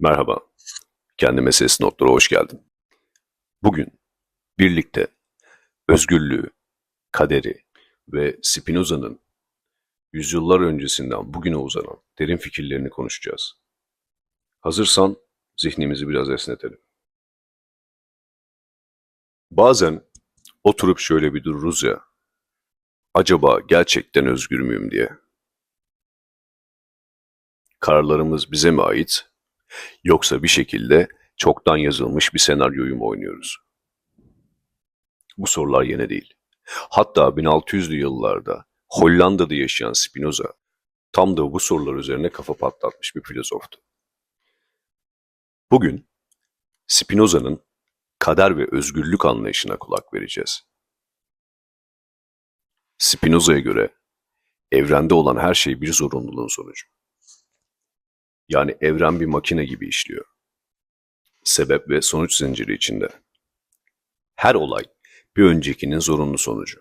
Merhaba, kendime ses notlara hoş geldin. Bugün birlikte özgürlüğü, kaderi ve Spinoza'nın yüzyıllar öncesinden bugüne uzanan derin fikirlerini konuşacağız. Hazırsan zihnimizi biraz esnetelim. Bazen oturup şöyle bir dururuz ya, acaba gerçekten özgür müyüm diye. Kararlarımız bize mi ait Yoksa bir şekilde çoktan yazılmış bir senaryoyu mu oynuyoruz? Bu sorular yeni değil. Hatta 1600'lü yıllarda Hollanda'da yaşayan Spinoza tam da bu sorular üzerine kafa patlatmış bir filozoftu. Bugün Spinoza'nın kader ve özgürlük anlayışına kulak vereceğiz. Spinoza'ya göre evrende olan her şey bir zorunluluğun sonucu. Yani evren bir makine gibi işliyor. Sebep ve sonuç zinciri içinde. Her olay bir öncekinin zorunlu sonucu.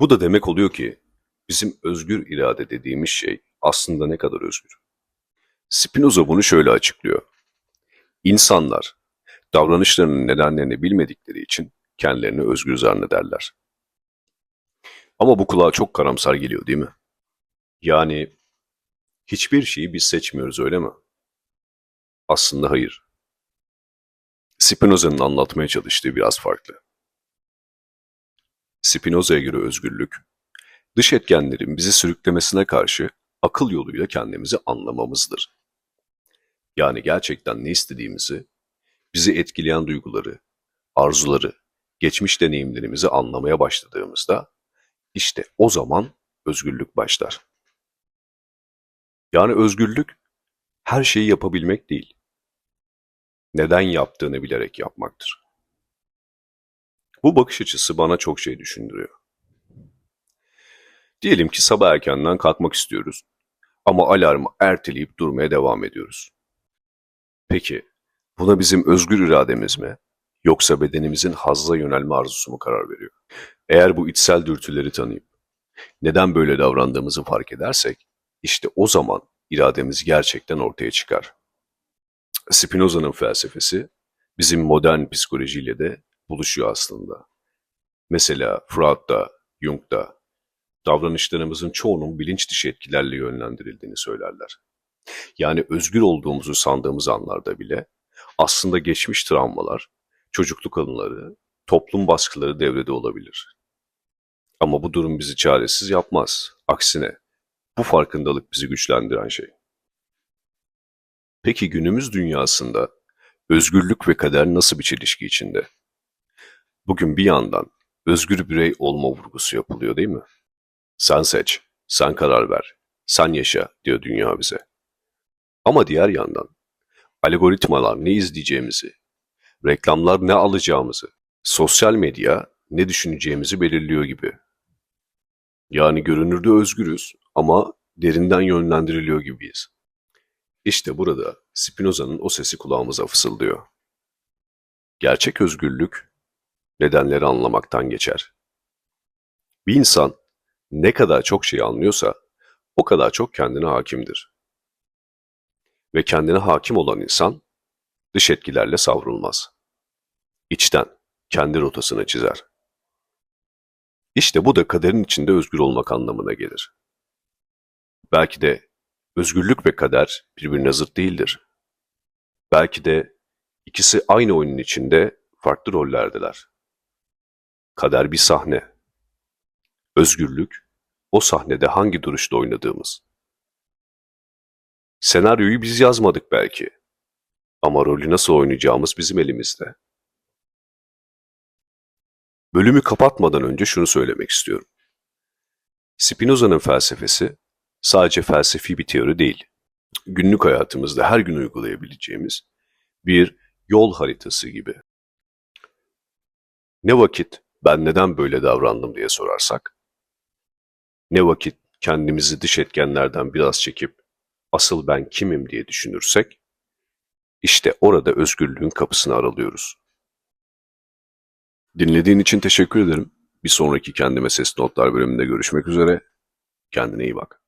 Bu da demek oluyor ki bizim özgür irade dediğimiz şey aslında ne kadar özgür. Spinoza bunu şöyle açıklıyor. İnsanlar davranışlarının nedenlerini bilmedikleri için kendilerini özgür zannederler. Ama bu kulağa çok karamsar geliyor değil mi? Yani Hiçbir şeyi biz seçmiyoruz öyle mi? Aslında hayır. Spinoza'nın anlatmaya çalıştığı biraz farklı. Spinoza'ya göre özgürlük, dış etkenlerin bizi sürüklemesine karşı akıl yoluyla kendimizi anlamamızdır. Yani gerçekten ne istediğimizi, bizi etkileyen duyguları, arzuları, geçmiş deneyimlerimizi anlamaya başladığımızda işte o zaman özgürlük başlar. Yani özgürlük her şeyi yapabilmek değil. Neden yaptığını bilerek yapmaktır. Bu bakış açısı bana çok şey düşündürüyor. Diyelim ki sabah erkenden kalkmak istiyoruz ama alarmı erteleyip durmaya devam ediyoruz. Peki buna bizim özgür irademiz mi yoksa bedenimizin hazza yönelme arzusu mu karar veriyor? Eğer bu içsel dürtüleri tanıyıp neden böyle davrandığımızı fark edersek işte o zaman irademiz gerçekten ortaya çıkar. Spinoza'nın felsefesi bizim modern psikolojiyle de buluşuyor aslında. Mesela Freud'da, Jung'da davranışlarımızın çoğunun bilinç dışı etkilerle yönlendirildiğini söylerler. Yani özgür olduğumuzu sandığımız anlarda bile aslında geçmiş travmalar, çocukluk anıları, toplum baskıları devrede olabilir. Ama bu durum bizi çaresiz yapmaz. Aksine bu farkındalık bizi güçlendiren şey. Peki günümüz dünyasında özgürlük ve kader nasıl bir çelişki içinde? Bugün bir yandan özgür birey olma vurgusu yapılıyor değil mi? Sen seç, sen karar ver, sen yaşa diyor dünya bize. Ama diğer yandan algoritmalar ne izleyeceğimizi, reklamlar ne alacağımızı, sosyal medya ne düşüneceğimizi belirliyor gibi. Yani görünürde özgürüz ama derinden yönlendiriliyor gibiyiz. İşte burada Spinoza'nın o sesi kulağımıza fısıldıyor. Gerçek özgürlük nedenleri anlamaktan geçer. Bir insan ne kadar çok şey anlıyorsa o kadar çok kendine hakimdir. Ve kendine hakim olan insan dış etkilerle savrulmaz. İçten kendi rotasını çizer. İşte bu da kaderin içinde özgür olmak anlamına gelir. Belki de özgürlük ve kader birbirine zıt değildir. Belki de ikisi aynı oyunun içinde farklı rollerdeler. Kader bir sahne. Özgürlük, o sahnede hangi duruşta oynadığımız. Senaryoyu biz yazmadık belki. Ama rolü nasıl oynayacağımız bizim elimizde. Bölümü kapatmadan önce şunu söylemek istiyorum. Spinoza'nın felsefesi sadece felsefi bir teori değil. Günlük hayatımızda her gün uygulayabileceğimiz bir yol haritası gibi. Ne vakit ben neden böyle davrandım diye sorarsak, ne vakit kendimizi dış etkenlerden biraz çekip asıl ben kimim diye düşünürsek, işte orada özgürlüğün kapısını aralıyoruz. Dinlediğin için teşekkür ederim. Bir sonraki Kendime Ses Notlar bölümünde görüşmek üzere. Kendine iyi bak.